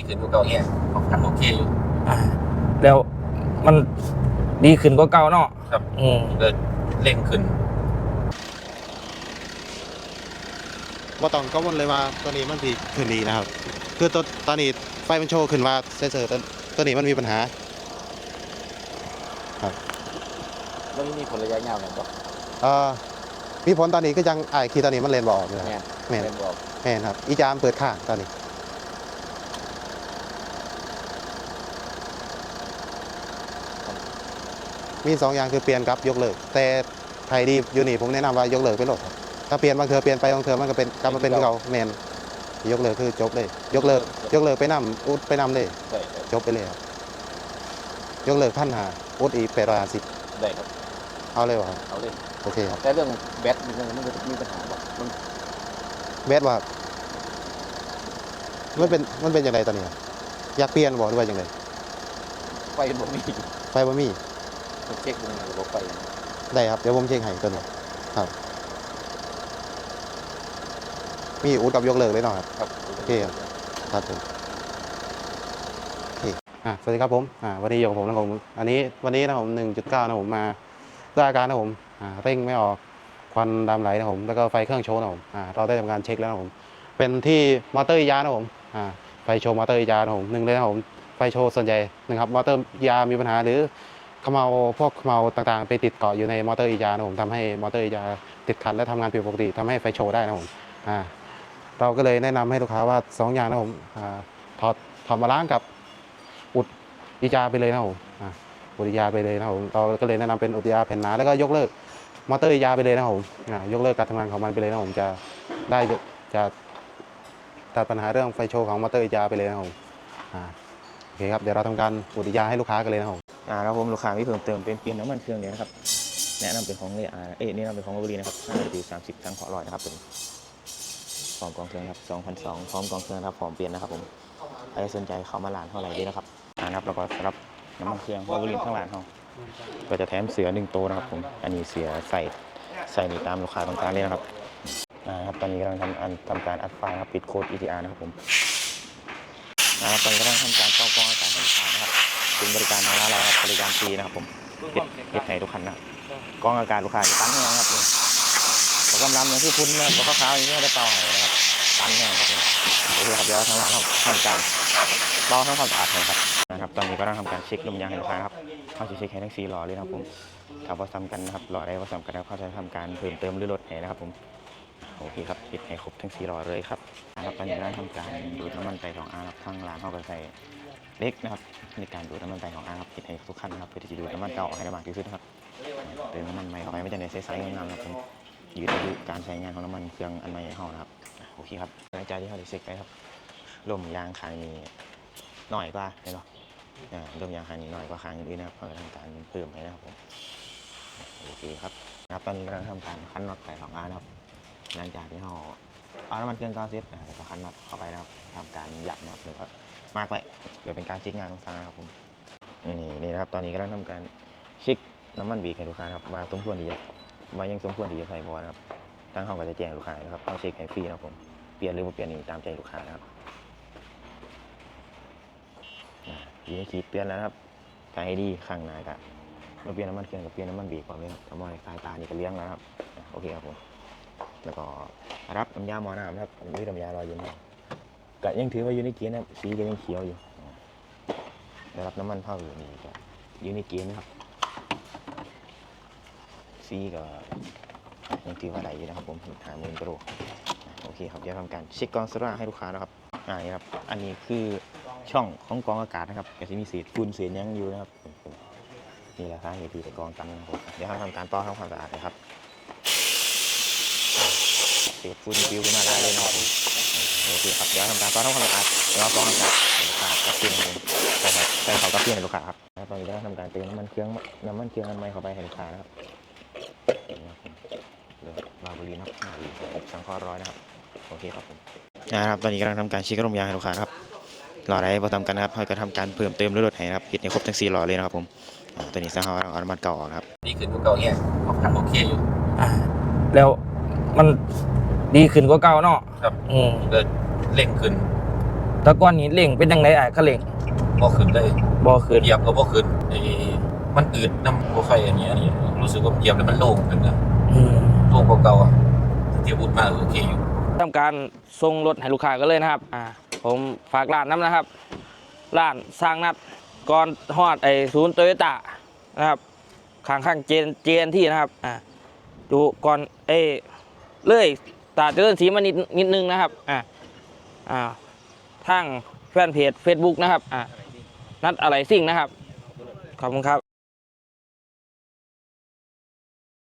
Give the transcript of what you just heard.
ดีขึ้นกว่าเก่าเนี่ยของคันโอเคอยู่อ่าแล้วมันดีขึ้นกว่าเก่าเนาะครับอืมเกิดเร่งขึ้นว่าต้องกังวลเลยว่าตัวนี้มันดีขึ้นดีนะครับ คือตัวตอนนี้ไฟมันโชว์ขึ้นว่าเซนเซอร์ตัวตัวนี้มันมีปัญหาแล้วมีผลระยะยาวกันปะเอ่อมีผลตอนนี้ก็ยังไอ้คีย์ตอนนี้มันเลนบออกเลยแม่นแม่นเล่นบอกแม่นครับอีจามเปิดข้างตอนนี้ มีสองอย่างคือเปลี่ยนกับยกเลิก แต่ไทยดีอยู่นี่ผมแนะนำว่ายกเลิกไปโหลดครับถ้าเปลี่ยนบางเทือเปลี่ยนไปบางเทือมันก็เป็นกลับมาเป็นคือเก่าแมนยกเลิกคือจบเลย ยกเลิกยกเลิกไปนำอุดไปนำเลย ได้ได้จบไปเลยครับยกเลิกพันหาอุดอีกแปดร้อยห้าสิบได้ครับเอาเลยวะครับเอาเลยโอเคครับแต่เรื่องแบตมันมันมันมีปัญหาปะมันเบสว่ามันเป็นมันเป็นยังไงตอนนี้ครับอยากเปลี่ยนบอกหรือว่ายังไงไฟมันบ่มี ไฟบะมี่ มันเช็คมันระบบไฟได้ครับ เดี๋ยวผมเช็คให้ตัวนี้ครับ มีอุดกับยกเลิกเลยเนาะครับ ครับโอเคครับ ครับผมโอเคอะสวัสดีครับผมอ่าวันนี้อยู่กับผมนะผมอันนี้วันนี้นะผมหนึ่งจุดเก้านะผมมาด้วยอาการนะผมอ่าเร่งไม่ออกควันดำไหลนะผมแล้วก็ไฟเครื่องโชว์นะผมอ่าเราได้ทำการเช็คแล้วนะผมเป็นที่มอเตอร์อียานะผมอ่าไฟโชว์มอเตอร์อียานะผมหนึ่งเลยนะผมไฟโชว์ส่วนใหญ่นะครับมอเตอร์อียามีปัญหาหรือเขมเมาพวกเขมเมาต่างๆ ไปติดเกาะอยู่ในมอเตอร์อียานะผมทำให้มอเตอร์อียาติดขัดและทำงานผิดปกติทำให้ไฟโชว์ได้นะผมอ่าเราก็เลยแนะนำให้ลูกค้าว่าสองอย่างนะผมอ่าถอดถอดมาล้างกับอุดอีจาไปเลยนะผมอ่าอุดอีจาไปเลยนะผมเราก็เลยแนะนำเป็นอุดอีจาแผ่นหนาแล้วก็ยกเลิกมอเตอร์อีจาไปเลยนะผมอ่ายกเลิกการทำงานของมันไปเลยนะผมจะได้จะตัดปัญหาเรื่องไฟโชว์ของมอเตอร์อีจาไปเลยนะผมอ่าโอเคครับเดี๋ยวเราทำการอุดอีจาให้ลูกค้ากันเลยนะผม อ่าครับผมลูกค้ามีเพิ่มเติมเป็นเปลี่ยนน้ำมันเครื่องเนี่ยนะครับ แนะนำเป็นของเลอาเอ้ยแนะนำเป็นของโอเวอรี่นะครับ5 w 30ทั้งขอร้อยนะครับเป็นพร้อมกองเครื่องครับ2,200พร้อมกองเครื่องครับพร้อมเปลี่ยนนะครับผมใครสนใจเขามาหลานเท่าไหร่ดีนะครับอ่านะครับแล้วก็สำหรับน้ำมันเครื่องโอเวอรี่ข้างหลังเขาก็จะแถมเสือหนึ่งตัวนะครับผมอันนี้เสือใส่ใส่ในตามลูกค้าต้องการเลยนะครับอ่าครับตอนนี้กำลังทำอันทำการอัดไฟล์ครับปิดโค้ด ETR นะครับผมนะครับตอนนี้กำลังทำการเข้ากล้องอากาศของลูกค้านะครับ เป็นบริการทางร้านเราครับบริการฟรีนะครับผมเฮ็ดเฮ็ดให้ทุกคันนะครับกล้องอากาศลูกค้าจะตั้งแห้งครับผมแล้วกำลังอย่างที่คุณนะครับตัวขาวๆอย่างนี้ได้เป่าให้นะครับตั้งแห้งครับผมโอเคครับเดี๋ยวทางหลังเราทำการเป่าทำความสะอาดให้ครับนะครับตอนนี้ก็ต้องทำการเช็คลมยางให้ลูกค้านะครับเขาจะเช็คให้ทั้งสี่ล้อเลยนะครับผมถ้าว่าซ้ำกันนะครับล้อใดว่าซ้ำกันแล้วเขาจะทำการเพิ่มเติมหรือลดให้นะครับผมโอเคครับปิดให้ครบทั้งสี่ล้อเลยครับนะครับตอนนี้ก็ได้ทำการดูดน้ำมันไตของอาร์ครับทางร้านเขาก็ใส่ เล็กนะครับในการดูดน้ำมันไตของอาร์ครับปิดให้ทุกคันนะครับเพื่อที่จะดูดน้ำมันเก่าออกให้ได้มากที่สุดนะครับเติมน้ำมันใหม่เข้าไปไม่จะในใสๆงามนะครับผมยืดอายุการใช้งานของน้ำมันเครื่องอันใหม่ของเรานะครับโอเคครับหลังจากที่เราได้เช็คไปครับลมยางคางนี้หน่อยกว่าเห็นหรออ่าลมยางคางนี้หน่อยกว่าคางอื่นนะครับเราจะทำการเพิ่มให้นะครับผมโอเคครับนะครับตอนนี้กำลังทำการคั้นน็อตใส่ของอาร์นะครับหลังจากที่เราเอาน้ำมันเครื่องก้อนเซตแล้วก็คั้นน็อตเข้าไปนะครับทำการหยัดน็อตหรือว่า มากไว้เพื่อเป็นการเช็คงานของทาครับผมนี่นี่นะครับ ตอนนี้กำลังทำการเช็คน้ำมันบีกให้ลูกค้าครับว่าสมควรที่จะว่ายังสมควรที่จะใส่บอนะครับทางห้องก็จะแจ้งลูกค้านะครับต้องเช็คให้ฟรีนะครับผมเปลี่ยนหรือไม่เปลี่ยนนี่ตามใจลูกค้านะครับอ่าทีนี้ขีดเตือนแล้วครับกายให้ดีข้างหน้ากับเราเปลี่ยนน้ำมันเครื่องกับเปลี่ยนน้ำมันบีกก่อนเลยครับมองในสายตานี่ก็เลี้ยงแล้วนะครับโอเคครับผมแล้วก็รับน้ำยาหมอน้ำนะครับนี่น้ำยาลอยอยู่นี่ ก็ยังถือว่าอยู่ในเกียร์นะสีก็ยังเขียวอยู่ได้รับน้ำมันเท่าอยู่นี่ก็อยู่ในเกียร์นะครับซีก็ยังถือว่าได้อยู่นะครับผมหาหมื่นกว่าโลโอเคครับเดี๋ยวทำการเช็คกองสร์ให้ลูกค้านะครับอ่านี่ครับ อันนี้คือช่องของกองอากาศนะครับก็จะมีเศษฝุ่นเศษยังอยู่นะครับนี่แหละครับเหตุที่กองกันครับผมเดี๋ยวเราทำการป้อนทำความสะอาดนะครับเศษฝุ่นปิวขึ้นมาได้เลยนะครับ โอเคครับเดี๋ยวทำการป้อนทำความสะอาดแล้วก็กรองอากาศให้ลูกค้ากับเพื่อนครับผมใช่ครับใช่เขากับเพื่อนให้ลูกค้าครับแล้วตอนนี้ก็ทำการเติมน้ำมันเครื่องน้ำมันเครื่องอันใหม่เข้าไปให้ลูกค้านะครับเรือบาบุรีนะครับมาดีอบสังเคราะห์ร้อยนะครับโอเคครับผมนะครับตอนนี้กำลังทำการเช็คลมยางให้ลูกค้านะครับหล่อได้พอทำกันนะครับเราก็ทำการเพิ่มเติมหรือลดให้นะครับผิดในครบทั้งสี่หล่อเลยนะครับผมอ่าตัวนี้สร้างเราเอาน้ำมันเก่าออกนะครับดีขึ้นกว่าเก่าเนี่ยของคันโอเคอยู่อ่าแล้วมัน ดีขึ้นกว่าเก่าเนาะครับอืมเกิดเร่งขึ้นแต่ก่อนนี้เล่งเป็นยังไงไอ้ก็เล่งบ่ขึ้นเลยบ่ขึ้นเหยียบก็บ่ขึ้นไอ้มันอืดน้ำบ่ค่อยอันนี้อันนี้รู้สึกว่าเหยียบแล้วมันโล่งขึ้นนะอืมโล่งกว่าเก่าอะที่อุดมาโอเคอยู่ทำการส่งรถให้ลูกค้าก็เลยนะครับ อ่า ผมฝากร้านน้ำนะครับ ร้านสร้างนัดก่อนฮอดไอศูนย์โตโยต้านะครับ ข้างข้างเจนเจนที่นะครับ อ่าอยู่ก่อนเอยเลยตาดเจริญศรีมานิดนิดนึงนะครับอ่าอ่าทางแฟนเพจ Facebook นะครับอ่านัดอะไรสิ่งนะครับ ขอบคุณครับ